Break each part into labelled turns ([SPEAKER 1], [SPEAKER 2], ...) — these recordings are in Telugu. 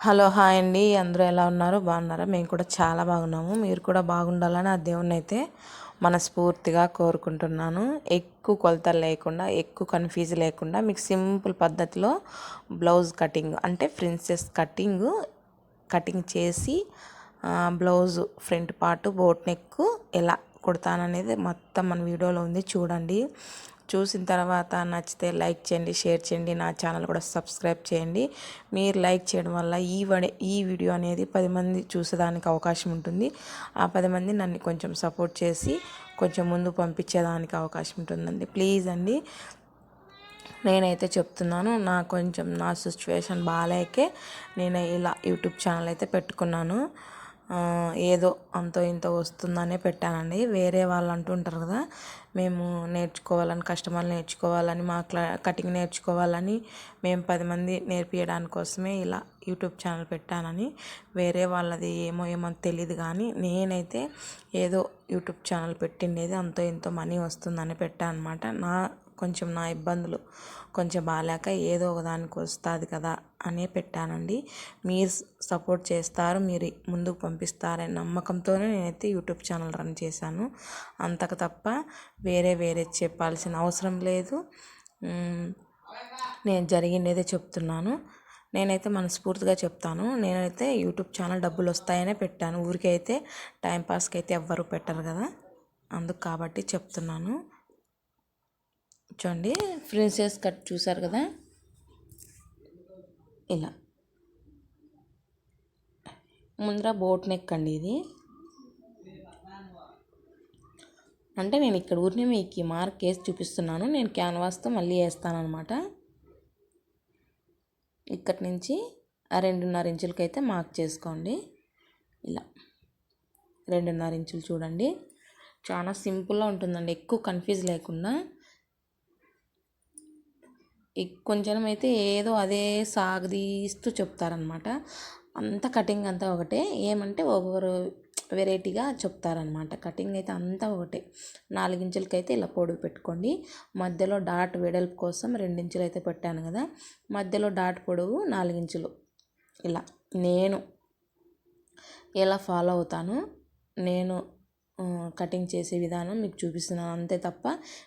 [SPEAKER 1] హలో హాయ్ అండి. అందరూ ఎలా ఉన్నారు? బాగున్నారా? మేము కూడా చాలా బాగున్నాము. మీరు కూడా బాగుండాలని ఆ దేవుణ్ణి అయితే మనస్ఫూర్తిగా కోరుకుంటున్నాను. ఎక్కువ కొలతలు లేకుండా ఎక్కువ కన్ఫ్యూజ్ లేకుండా మీకు సింపుల్ పద్ధతిలో బ్లౌజ్ కటింగ్ అంటే ప్రిన్సెస్ కటింగ్ కటింగ్ చేసి blouse front part boat neck ఎలా కుడతాననేది మొత్తం మన వీడియోలో ఉంది. చూడండి. చూసిన తర్వాత నచ్చితే లైక్ చేయండి షేర్ చేయండి నా ఛానల్ కూడా సబ్స్క్రైబ్ చేయండి. మీరు లైక్ చేయడం వల్ల ఈ ఈ వీడియో అనేది పది మంది చూసేదానికి అవకాశం ఉంటుంది. ఆ పది మంది నన్ను కొంచెం సపోర్ట్ చేసి కొంచెం ముందు పంపించేదానికి అవకాశం ఉంటుందండి. ప్లీజ్ అండి నేనైతే చెప్తున్నాను నా కొంచెం నా సిచ్యువేషన్ బాగాలేకే నేను ఇలా యూట్యూబ్ ఛానల్ అయితే పెట్టుకున్నాను. ఏదో అంతో ఇంత వస్తుందనే పెట్టానండి. వేరే వాళ్ళు అంటుంటారు కదా మేము నేర్చుకోవాలని కస్టమర్లు నేర్చుకోవాలని మా క్లా కటింగ్ నేర్చుకోవాలని మేము పది మంది నేర్పించడానికి కోసమే ఇలా యూట్యూబ్ ఛానల్ పెట్టానని వేరే వాళ్ళది ఏమో ఏమో తెలియదు కానీ నేనైతే ఏదో యూట్యూబ్ ఛానల్ పెట్టిండేది అంతో ఇంతో మనీ వస్తుందని పెట్టాను అనమాట నా కొంచెం నా ఇబ్బందులు కొంచెం బాగాలేక ఏదో ఒకదానికి వస్తుంది కదా అనే పెట్టానండి. మీరు సపోర్ట్ చేస్తారు మీరు ముందుకు పంపిస్తారనే నమ్మకంతోనే నేనైతే యూట్యూబ్ ఛానల్ రన్ చేశాను. అంతకు తప్ప వేరే వేరే చెప్పాల్సిన అవసరం లేదు. నేను జరిగిందేదే చెప్తున్నాను. నేనైతే మనస్ఫూర్తిగా చెప్తాను. నేనైతే యూట్యూబ్ ఛానల్ డబ్బులు వస్తాయనే పెట్టాను. ఊరికైతే టైంపాస్కి అయితే ఎవ్వరు పెట్టరు కదా. అందుకు కాబట్టి చెప్తున్నాను. చూడండి ప్రిన్సెస్ కట్ చూసారు కదా? ఇలా. ముందర బోట్ నెక్ అండి ఇది. అంటే నేను ఇక్కడ ఊరిని మీకు మార్క్ వేసి చూపిస్తున్నాను. నేను క్యాన్వాస్తో మళ్ళీ వేస్తానమాట ఇక్కడి నుంచి రెండున్నర ఇంచులకి అయితే మార్క్ చేసుకోండి. ఇలా. రెండున్నర ఇంచులు చూడండి. చాలా సింపుల్గా ఉంటుందండి. ఎక్కువ కన్ఫ్యూజ్ లేకుండా. కొంచెం అయితే ఏదో అదే సాగదీస్తూ చెప్తారనమాట. అంత కటింగ్ అంతా ఒకటే. ఏమంటే ఒకరు వెరైటీగా చెప్తారనమాట. కటింగ్ అయితే అంతా ఒకటే. నాలుగించులకి అయితే ఇలా పొడుగు పెట్టుకోండి. మధ్యలో డాట్ వెడల్పు కోసం రెండించులు అయితే పెట్టాను కదా. మధ్యలో డాట్ పొడవు నాలుగించులు. ఇలా నేను ఎలా ఫాలో అవుతాను? నేను కటింగ్ చేసే విధానం మీకు చూపిస్తున్నాను. అంతే తప్ప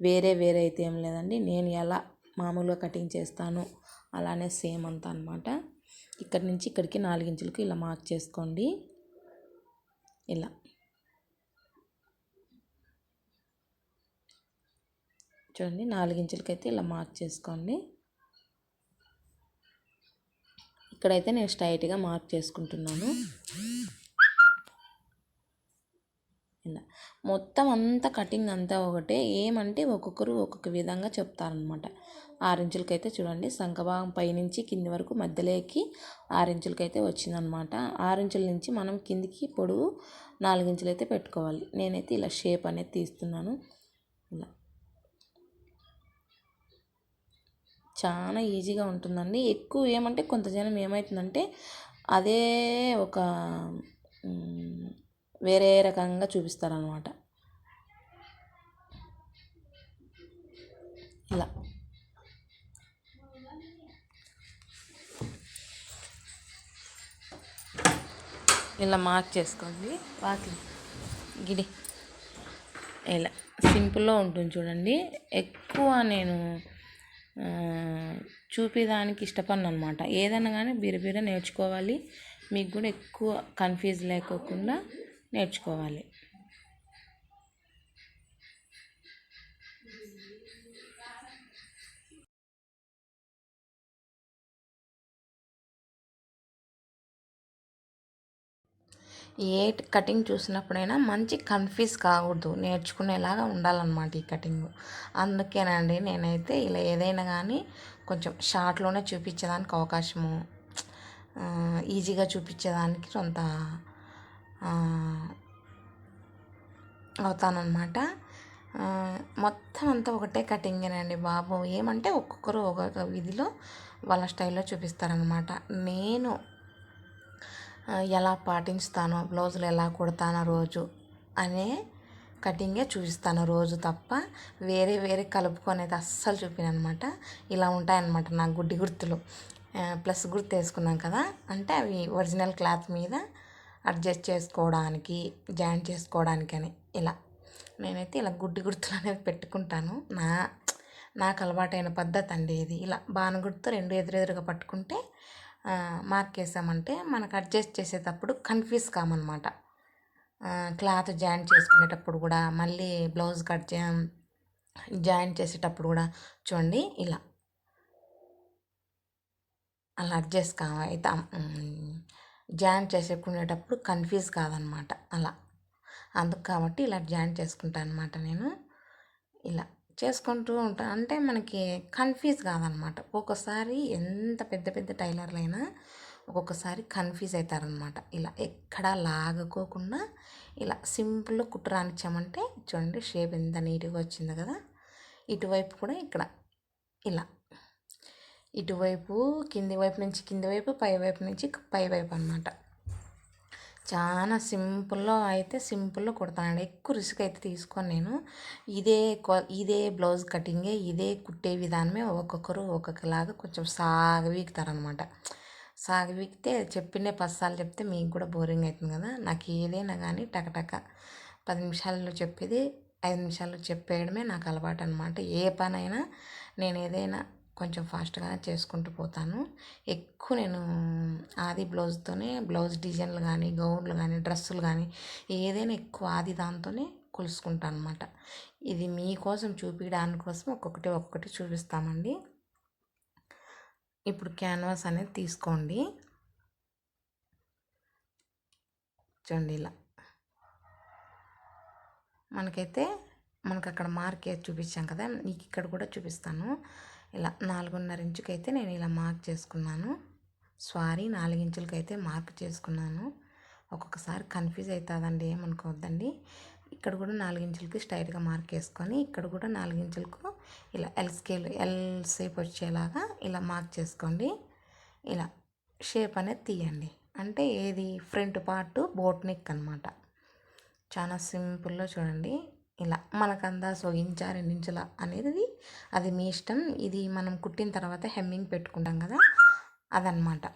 [SPEAKER 1] వేరే వేరే అయితే ఏం లేదండి. నేను ఎలా మామూలుగా కటింగ్ చేస్తాను. అలానే సేమ్ అంతా అనమాట ఇక్కడి నుంచి ఇక్కడికి నాలుగించులకు ఇలా మార్క్ చేసుకోండి. ఇలా. చూడండి నాలుగించులకైతే అయితే ఇలా మార్క్ చేసుకోండి. ఇక్కడైతే నేను స్ట్రైట్గా మార్క్ చేసుకుంటున్నాను ఇలా మొత్తం అంతా కటింగ్ అంతా ఒకటే. ఏమంటే ఒక్కొక్కరు ఒక్కొక్క విధంగా చెప్తారనమాట ఆరించులకైతే చూడండి సంఖభాగం పైనుంచి కింది వరకు మధ్యలోకి ఆరించులకైతే వచ్చిందనమాట ఆరించుల నుంచి మనం కిందికి పొడవు నాలుగించులు అయితే పెట్టుకోవాలి. నేనైతే ఇలా షేప్ అనేది తీస్తున్నాను. ఇలా. చాలా ఈజీగా ఉంటుందండి. ఎక్కువ ఏమంటే కొంత జనం ఏమవుతుందంటే అదే ఒక వేరే రకంగా చూపిస్తారనమాట ఇలా. ఇలా మార్క్ చేసుకోండి. వాకి గిడి. ఇలా. సింపుల్లో ఉంటుంది చూడండి. ఎక్కువ నేను చూపేదానికి ఇష్టపడిన అనమాట ఏదైనా కానీ బిరబిర నేర్చుకోవాలి. మీకు కూడా ఎక్కువ కన్ఫ్యూజ్ లేకోకుండా నేర్చుకోవాలి. ఏ కటింగ్ చూసినప్పుడైనా మంచి కన్ఫ్యూజ్ కాకూడదు. నేర్చుకునేలాగా ఉండాలన్నమాట ఈ కటింగ్ అందుకేనండి నేనైతే ఇలా ఏదైనా కానీ కొంచెం షార్ట్లోనే చూపించేదానికి అవకాశము ఈజీగా చూపించేదానికి కొంత అవుతానన్నమాట. మొత్తం అంతా ఒకటే కటింగేనండి బాబు. ఏమంటే ఒక్కొక్కరు ఒక్కొక్క విధిలో వాళ్ళ స్టైల్లో చూపిస్తారనమాట నేను ఎలా పాటించుతానో బ్లౌజులు ఎలా కుడతానో రోజు అనే కటింగే చూపిస్తాను రోజు తప్ప వేరే వేరే కలుపుకొని అయితే అస్సలు చూపినమాట ఇలా ఉంటాయన్నమాట నా గుడ్డి గుర్తులు. ప్లస్ గుర్తు వేసుకున్నాం కదా అంటే అవి ఒరిజినల్ క్లాత్ మీద అడ్జస్ట్ చేసుకోవడానికి జాయిన్ చేసుకోవడానికి అని ఇలా. నేనైతే ఇలా గుడ్డి గుర్తులు అనేవి పెట్టుకుంటాను. నా నాకు అలవాటైన పద్ధతి అండి ఇది. ఇలా బాణ గుర్తు రెండు ఎదురెదురుగా పట్టుకుంటే మార్క్ వేసామంటే మనకు అడ్జస్ట్ చేసేటప్పుడు కన్ఫ్యూజ్ కామన్నమాట క్లాత్ జాయిన్ చేసుకునేటప్పుడు కూడా మళ్ళీ బ్లౌజ్ కట్ చే జాయిన్ చేసేటప్పుడు కూడా చూడండి ఇలా. అలా అడ్జస్ట్ కావ అయితే జాయిన్ చేసుకునేటప్పుడు కన్ఫ్యూజ్ కాదనమాట. అలా. అందుకు కాబట్టి ఇలా జాయిన్ చేసుకుంటాను అనమాట నేను. ఇలా చేసుకుంటూ ఉంటాను అంటే మనకి కన్ఫ్యూజ్ కాదనమాట. ఒక్కొక్కసారి ఎంత పెద్ద పెద్ద టైలర్లైనా ఒక్కొక్కసారి కన్ఫ్యూజ్ అవుతారనమాట ఇలా ఎక్కడా లాగకోకుండా ఇలా సింపుల్గా కుట్టు రానిచ్చామంటే చూడండి షేప్ ఎంత నీట్గా వచ్చింది కదా. ఇటువైపు కూడా ఇక్కడ. ఇలా. ఇటువైపు కింది వైపు నుంచి కింది వైపు పై వైపు నుంచి పై వైపు అనమాట చాలా సింపుల్లో అయితే సింపుల్లో కుడతానండి. ఎక్కువ రిస్క్ అయితే తీసుకొని నేను. ఇదే ఇదే బ్లౌజ్ కటింగే ఇదే కుట్టే విధానమే ఒక్కొక్కరు ఒక్కొక్కలాగా కొంచెం సాగవీకుతారనమాట సాగవీకితే చెప్పినే పసాలు చెప్తే మీకు కూడా బోరింగ్ అవుతుంది కదా. నాకు ఏదైనా కానీ టకటక పది నిమిషాల్లో చెప్పేది ఐదు నిమిషాల్లో చెప్పేయడమే నాకు అలవాటు అనమాట ఏ పనైనా నేను ఏదైనా కొంచెం ఫాస్ట్గానే చేసుకుంటూ పోతాను. ఎక్కువ నేను ఆది బ్లౌజ్తోనే బ్లౌజ్ డిజైన్లు కానీ గౌన్లు కానీ డ్రెస్సులు కానీ ఏదైనా ఎక్కువ ఆది దాంతోనే కొలుసుకుంటాను అనమాట ఇది మీకోసం చూపించడానికి కోసం ఒక్కొక్కటి ఒక్కొక్కటి చూపిస్తామండి. ఇప్పుడు క్యాన్వాస్ అనేది తీసుకోండి. చూడండి ఇలా. మనకైతే మనకు అక్కడ మార్క్ చూపించాం కదా నీకు ఇక్కడ కూడా చూపిస్తాను. ఇలా నాలుగున్నర ఇంచుకి అయితే నేను ఇలా మార్క్ చేసుకున్నాను. సారీ నాలుగించులకైతే మార్క్ చేసుకున్నాను. ఒక్కొక్కసారి కన్ఫ్యూజ్ అవుతుందండి ఏమనుకోవద్దండి. ఇక్కడ కూడా నాలుగించులకి స్ట్రైట్గా మార్క్ వేసుకొని ఇక్కడ కూడా నాలుగించులకు ఇలా ఎల్ స్కేల్ ఎల్ షేప్ వచ్చేలాగా ఇలా మార్క్ చేసుకోండి. ఇలా షేప్ అనేది తీయండి. అంటే ఏది? ఫ్రంట్ పార్ట్ బోట్ నెక్ అనమాట చాలా సింపుల్లో చూడండి. ఇలా మనకందా అందాజు ఇంచా అనేది అది మీ ఇష్టం. ఇది మనం కుట్టిన తర్వాత హెమ్మింగ్ పెట్టుకుంటాం కదా అదనమాట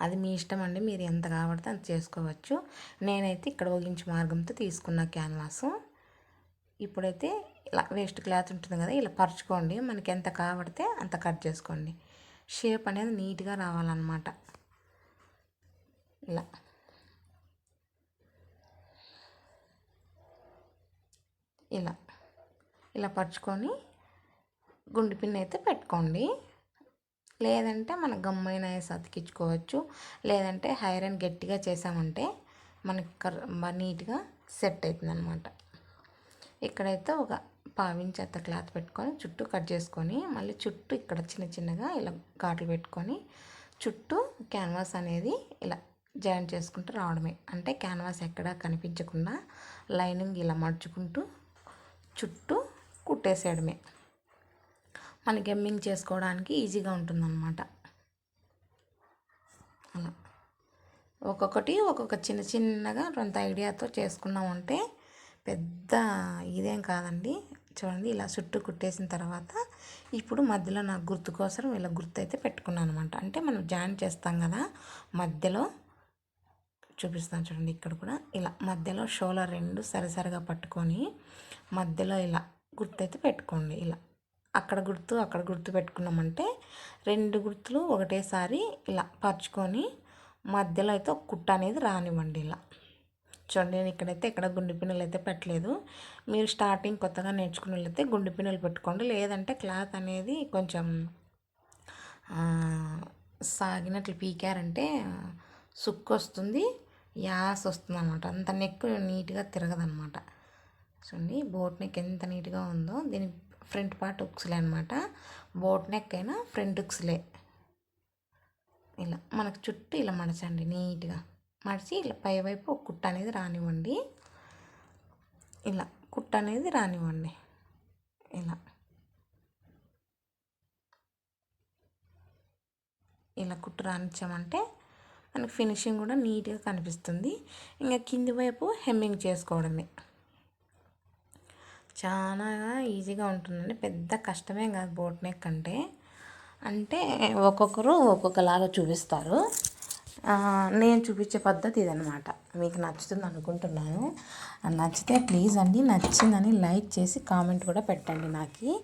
[SPEAKER 1] అది మీ ఇష్టం అండి. మీరు ఎంత కావడితే అంత చేసుకోవచ్చు. నేనైతే ఇక్కడ ఒగించి మార్గంతో తీసుకున్న క్యాన్వాసు. ఇప్పుడైతే ఇలా వేస్ట్ క్లాత్ ఉంటుంది కదా ఇలా పరుచుకోండి. మనకి ఎంత కాబడితే అంత కట్ చేసుకోండి. షేప్ అనేది నీట్గా రావాలన్నమాట. ఇలా ఇలా ఇలా పరుచుకొని గుండు పిన్ అయితే పెట్టుకోండి. లేదంటే మన గమ్మైన వేసి అతికించుకోవచ్చు లేదంటే ఐరన్ గట్టిగా చేసామంటే మనకి కర్ నీట్గా సెట్ అవుతుంది అనమాట ఇక్కడైతే ఒక పావించి అత్త క్లాత్ పెట్టుకొని చుట్టూ కట్ చేసుకొని మళ్ళీ చుట్టూ ఇక్కడ చిన్న చిన్నగా ఇలా ఘాట్లు పెట్టుకొని చుట్టూ క్యాన్వాస్ అనేది ఇలా జాయిన్ చేసుకుంటూ రావడమే. అంటే క్యాన్వాస్ ఎక్కడా కనిపించకుండా లైనింగ్ ఇలా మడుచుకుంటూ చుట్టూ కుట్టేసేయడమే. మనకి ఎమ్మింగ్ చేసుకోవడానికి ఈజీగా ఉంటుందన్నమాట. అలా. ఒక్కొక్కటి ఒక్కొక్క చిన్న చిన్నగా కొంత ఐడియాతో చేసుకున్నామంటే పెద్ద ఇదేం కాదండి. చూడండి ఇలా చుట్టూ కుట్టేసిన తర్వాత ఇప్పుడు మధ్యలో నాకు గుర్తు కోసం ఇలా గుర్తు అయితే పెట్టుకున్నాను అనమాట అంటే మనం జాయిన్ చేస్తాం కదా మధ్యలో చూపిస్తాను చూడండి ఇక్కడ కూడా. ఇలా మధ్యలో షోలో రెండు సరిసరిగా పట్టుకొని మధ్యలో ఇలా గుర్తు అయితే పెట్టుకోండి ఇలా. అక్కడ గుర్తు అక్కడ గుర్తు పెట్టుకున్నామంటే రెండు గుర్తులు ఒకటేసారి ఇలా పరుచుకొని మధ్యలో అయితే ఒక కుట్ట అనేది రానివ్వండి ఇలా. చూడండి నేను ఇక్కడైతే ఇక్కడ గుండె పిన్నెలు అయితే పెట్టలేదు. మీరు స్టార్టింగ్ కొత్తగా నేర్చుకునే వాళ్ళైతే గుండె పిన్నెలు పెట్టుకోండి. లేదంటే క్లాత్ అనేది కొంచెం సాగినట్లు పీకారంటే సుక్కు వస్తుంది యాస్ వస్తుంది అనమాట అంత నెక్ నీట్గా తిరగదనమాట చూడండి. బోట్ నెక్ ఎంత నీట్గా ఉందో. దీని ఫ్రంట్ పార్ట్ ఉక్స్లే అనమాట బోట్ నెక్ అయినా ఫ్రంట్ ఉక్స్లే. ఇలా మనకు చుట్టూ ఇలా మడచండి నీట్గా. మడిచి ఇలా పైవైపు ఒక కుట్ట అనేది రానివ్వండి. ఇలా కుట్ట అనేది రానివ్వండి. ఇలా. ఇలా కుట్టు రానిచ్చామంటే మనకి ఫినిషింగ్ కూడా నీట్గా కనిపిస్తుంది. ఇంకా కింది వైపు హెమ్మింగ్ చేసుకోవడమే. చాలా ఈజీగా ఉంటుందండి. పెద్ద కష్టమే కాదు బోట్ నెక్ అంటే. అంటే ఒక్కొక్కరు ఒక్కొక్కలాగా చూపిస్తారు. నేను చూపించే పద్ధతి ఇదనమాట మీకు నచ్చుతుంది అనుకుంటున్నాను. నచ్చితే ప్లీజ్ అండి నచ్చిందని లైక్ చేసి కామెంట్ కూడా పెట్టండి నాకు.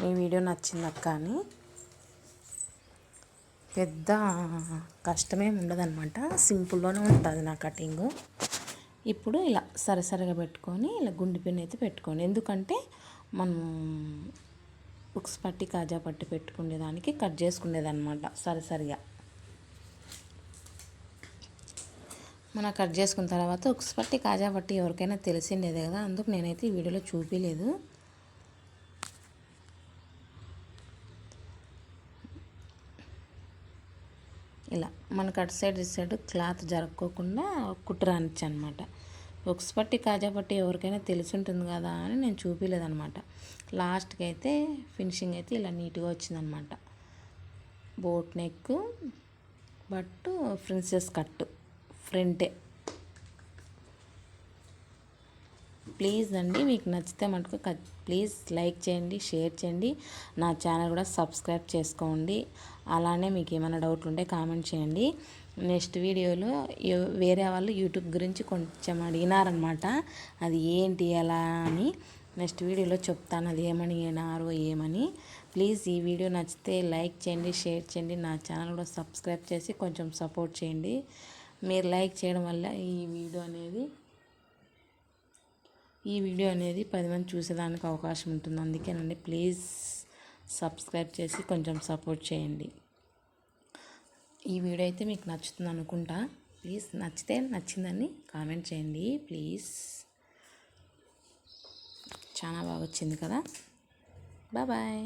[SPEAKER 1] మీ వీడియో నచ్చింది అని పెద్ద కష్టమేం ఉండదన్నమాట. సింపుల్లోనే ఉంటుంది నా కటింగు. ఇప్పుడు ఇలా సరసరగా పెట్టుకొని ఇలా గుండి పిన్ అయితే పెట్టుకోండి. ఎందుకంటే మనం ఉక్స్ పట్టి కాజా పట్టి పెట్టుకునేదానికి కట్ చేసుకునేదన్నమాట సరిసరిగా. మనం కట్ చేసుకున్న తర్వాత ఉక్స్ పట్టి కాజా పట్టి ఎవరికైనా తెలిసిండేదే కదా? అందుకు నేనైతే ఈ వీడియోలో చూపించలేదు ఇలా మనకు అటు సైడ్ ఇటు సైడ్ క్లాత్ జరుపుకోకుండా కుట్టరానిచ్చు అనమాట బుక్స్ పట్టి కాజా పట్టి ఎవరికైనా తెలిసి ఉంటుంది కదా అని నేను చూపించలేదనమాట లాస్ట్కి అయితే ఫినిషింగ్ అయితే ఇలా నీట్గా వచ్చిందనమాట. బోట్ నెక్ బట్టు ప్రిన్సెస్ కట్టు ఫ్రంటే. ప్లీజ్ అండి మీకు నచ్చితే మటుకు ప్లీజ్ లైక్ చేయండి షేర్ చేయండి. నా ఛానల్ కూడా సబ్స్క్రైబ్ చేసుకోండి. అలానే మీకు ఏమైనా డౌట్లు ఉంటే కామెంట్ చేయండి. నెక్స్ట్ వీడియోలో వేరే వాళ్ళు యూట్యూబ్ గురించి కొంచెం అడిగినారనమాట అది ఏంటి ఎలా అని. నెక్స్ట్ వీడియోలో చెప్తాను అది ఏమని ఏనారో ఏమని. ప్లీజ్ ఈ వీడియో నచ్చితే లైక్ చేయండి షేర్ చేయండి. నా ఛానల్ కూడా సబ్స్క్రైబ్ చేసి కొంచెం సపోర్ట్ చేయండి. మీరు లైక్ చేయడం వల్ల ఈ వీడియో అనేది ఈ వీడియో అనేది పది మంది చూసేదానికి అవకాశం ఉంటుంది. అందుకేనండి ప్లీజ్ సబ్స్క్రైబ్ చేసి కొంచెం సపోర్ట్ చేయండి. ఈ వీడియో అయితే మీకు నచ్చుతుంది అనుకుంటా. ప్లీజ్ నచ్చితే నచ్చిందని కామెంట్ చేయండి. ప్లీజ్. చాలా బాగా వచ్చింది కదా. బాయ్